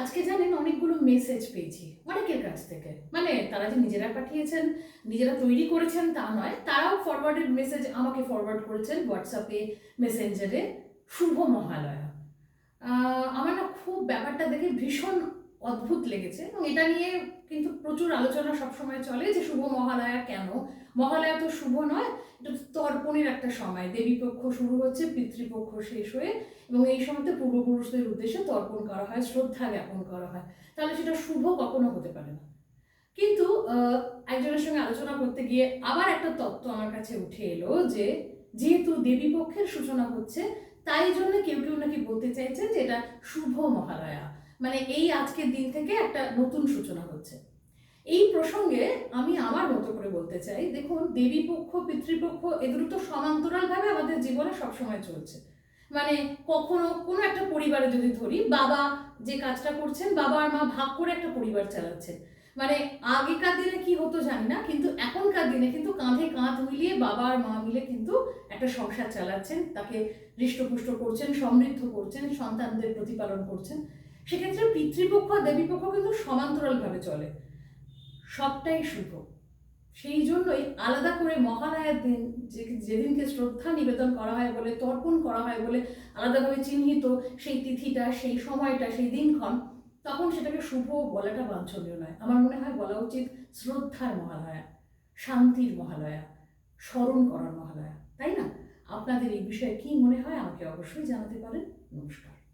আজকে জানেন অনেকগুলো মেসেজ পেয়েছি অনেকের কাছ থেকে। মানে তারা যে নিজেরা পাঠিয়েছেন, নিজেরা তৈরি করেছেন তা নয়, তারাও ফরওয়ার্ডেড মেসেজ আমাকে ফরওয়ার্ড করেছেন হোয়াটসঅ্যাপে মেসেঞ্জারে শুভ মহালয়া। আমার না খুব ব্যাপারটা দেখে ভীষণ অদ্ভুত লেগেছে এবং এটা নিয়ে কিন্তু প্রচুর আলোচনা সবসময় চলে যে শুভ মহালয়া কেন? মহালয়া তো শুভ নয় তো তর্পণের একটা সময়। দেবীপক্ষ শুরু হচ্ছে, পিতৃপক্ষ শেষ হয়ে এবং এই সময়তে পূর্বপুরুষদের উদ্দেশ্যে তর্পণ করা হয়, শ্রদ্ধা জ্ঞাপন করা হয়। তাহলে সেটা শুভ কখনো হতে পারে না। কিন্তু একজনের সঙ্গে আলোচনা করতে গিয়ে আবার একটা তত্ত্ব আমার কাছে উঠে এলো যে, যেহেতু দেবীপক্ষের সূচনা হচ্ছে, তাই জন্য কেউ কেউ নাকি বলতে চাইছে যে এটা শুভ মহালয়া। মানে এই আজকের দিন থেকে একটা নতুন সূচনা হচ্ছে। এই প্রসঙ্গে আমি আমার মতো করে বলতে চাই, দেখুন, দেবীপক্ষ, পিতৃপক্ষ এগুলো তো সমান্তরালভাবে আমাদের জীবনে সবসময় চলছে। মানে কখনো কোনো একটা পরিবারে যদি ধরি, বাবা যে কাজটা করছেন, বাবা আর মা ভাগ করে একটা পরিবার চালাচ্ছে মানে আগেকার দিনে কি হতো জানি না, কিন্তু এখনকার দিনে কিন্তু কাঁধে কাঁধ মিলিয়ে বাবা আর মা মিলে কিন্তু একটা সংসার চালাচ্ছেন, তাকে হৃষ্টপুষ্ট করছেন, সমৃদ্ধ করছেন, সন্তানদের প্রতিপালন করছেন। সেক্ষেত্রে পিতৃপক্ষ আর দেবীপক্ষ কিন্তু সমান্তরালভাবে চলে। সবটাই শুভ। সেই জন্যই আলাদা করে মহালয়ার দিন যে যেদিনকে শ্রদ্ধা নিবেদন করা হয় বলে, তর্পণ করা হয় বলে আলাদা আলাদাভাবে চিহ্নিত সেই তিথিটা, সেই সময়টা, সেই দিনক্ষণ, তখন সেটাকে শুভ বলাটা বাঞ্ছনীয় নয়। আমার মনে হয় বলা উচিত শ্রদ্ধার মহালয়া, শান্তির মহালয়া, স্মরণ করার মহালয়া। তাই না? আপনাদের এই বিষয়ে কি মনে হয় আমাকে অবশ্যই জানাতে পারেন। নমস্কার।